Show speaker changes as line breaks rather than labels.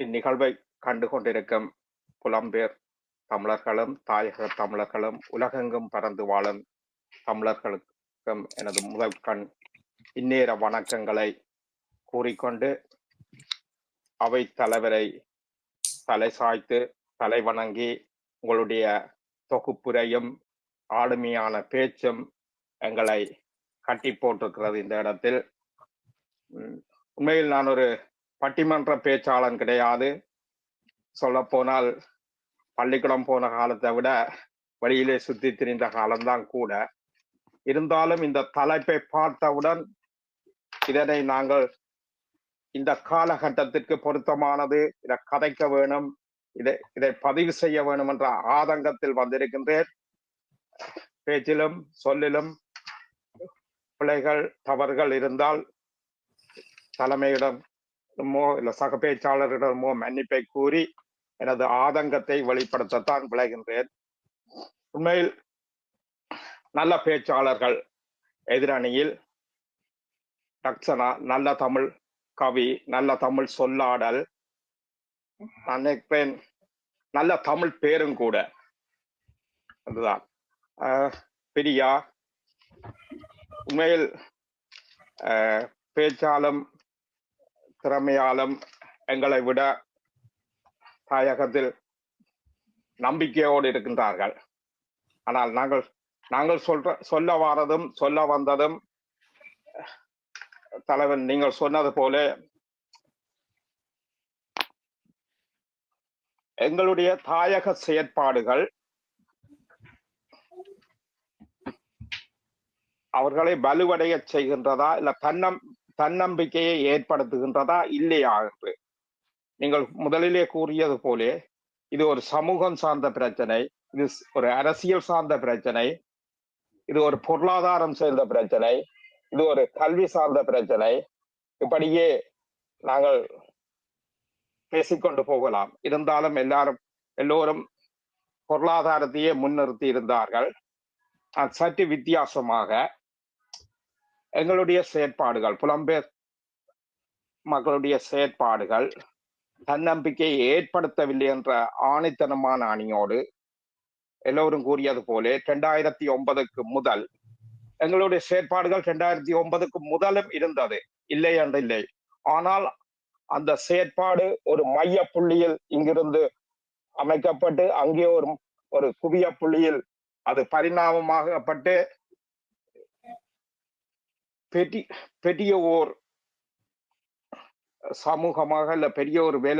இந்நிகழ்வை கண்டு கொண்டிருக்கும் புலம்பெயர் தமிழர்களும் தாயக தமிழர்களும் உலகெங்கும் பறந்து வாழும் தமிழர்களுக்கும் எனது முதல் கண் இந்நேர வணக்கங்களை கூறிக்கொண்டு அவை தலைவரை தலை சாய்த்து தலை வணங்கி உங்களுடைய தொகுப்புரையும் ஆளுமையான பேச்சும் எங்களை கட்டி போட்டிருக்கிறது இந்த இடத்தில். உண்மையில் நான் ஒரு பட்டிமன்ற பேச்சாளன் கிடையாது. சொல்ல போனால் பள்ளிக்கூடம் போன காலத்தை விட வழியிலே சுத்தி திரிந்த காலம்தான் கூட. இருந்தாலும் இந்த தலைப்பை பார்த்தவுடன் இதனை நாங்கள் இந்த காலகட்டத்திற்கு பொருத்தமானது இதை கதைக்க வேணும் இதை இதை பதிவு செய்ய வேணும் என்ற ஆதங்கத்தில் வந்திருக்கின்றேன். பேச்சிலும் சொல்லிலும் பிழைகள் தவறுகள் இருந்தால் தலைமையிடம் மோ இல்ல சக பேச்சாளரிடமோ மன்னிப்பை கூறி எனது ஆதங்கத்தை வெளிப்படுத்தத்தான் விளைகின்றேன். உண்மையில் நல்ல பேச்சாளர்கள் எதிரணியில் டக்சனா நல்ல தமிழ் கவி நல்ல தமிழ் சொல்லாடல் நினைப்பேன் நல்ல தமிழ் பேரும் கூட. அதுதான். ஆஹ் பிரியா உண்மையில் ஆஹ் பேச்சாலும் திறமையாலும் எங்களை விட தாயகத்தில் நம்பிக்கையோடு இருக்கின்றார்கள். ஆனால் நாங்கள் நாங்கள் சொல்ற சொல்ல வாரதும் சொல்ல வந்ததும் தலைவன் நீங்கள் சொன்னது போல எங்களுடைய தாயக செயற்பாடுகள் அவர்களை வலுவடைய செய்கின்றதா? இல்ல தன்னம் தன்னம்பிக்கையை ஏற்படுத்துகின்றதா இல்லையா என்று. நீங்கள் முதலிலே கூறியது போலே இது ஒரு சமூகம் சார்ந்த பிரச்சனை இது ஒரு அரசியல் சார்ந்த பிரச்சனை இது ஒரு பொருளாதாரம் சேர்ந்த பிரச்சனை இது ஒரு கல்வி சார்ந்த பிரச்சனை. இப்படியே நாங்கள் பேசிக்கொண்டு போகலாம். இருந்தாலும் எல்லாரும் எல்லோரும் பொருளாதாரத்தையே முன்னிறுத்தி இருந்தார்கள். நான் சற்று வித்தியாசமாக எங்களுடைய செயற்பாடுகள் புலம்பெயர் மக்களுடைய செயற்பாடுகள் தன்னம்பிக்கையை ஏற்படுத்தவில்லை என்ற ஆணித்தனமான அணியோடு எல்லோரும் கூறியது போலே ரெண்டாயிரத்தி ஒன்பதுக்கு முதல் எங்களுடைய செயற்பாடுகள் ரெண்டாயிரத்தி ஒன்பதுக்கு முதலும் இருந்தது. இல்லை என்று இல்லை. ஆனால் அந்த செயற்பாடு ஒரு மைய புள்ளியில் இங்கிருந்து அமைக்கப்பட்டு அங்கே ஒரு ஒரு குவிய புள்ளியில் அது பரிணாமமாகப்பட்டு பெரிய பெரிய ஓர் சமூகமாக இல்ல பெரிய ஒரு வேலை